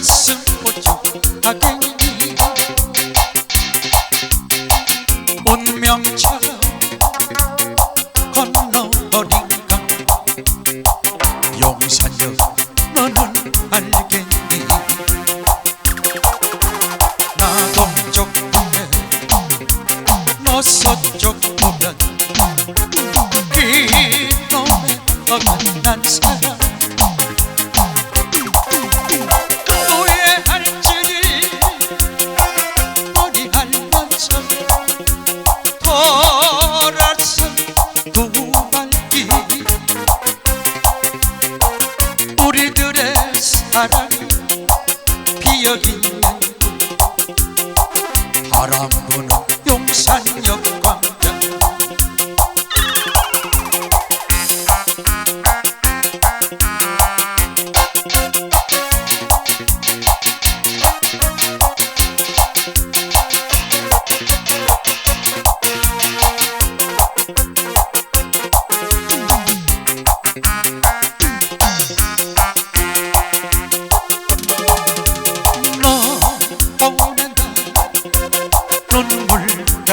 t h a 난 여기 바람 부는 용산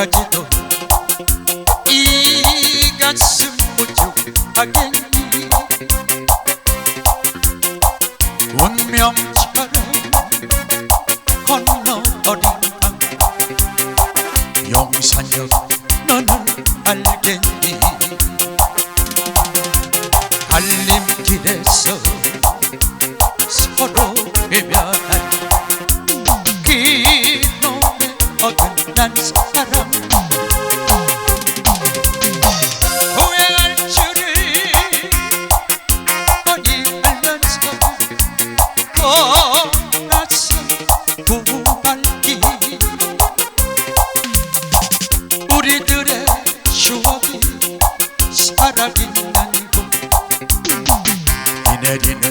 Fica de dinner, dinner, dinner.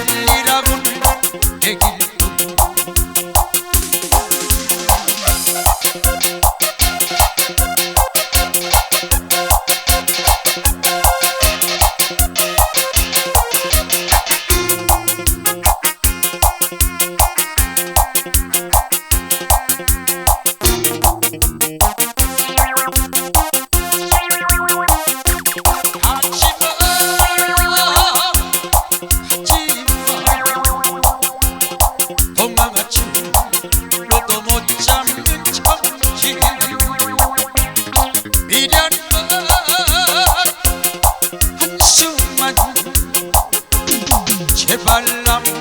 The ball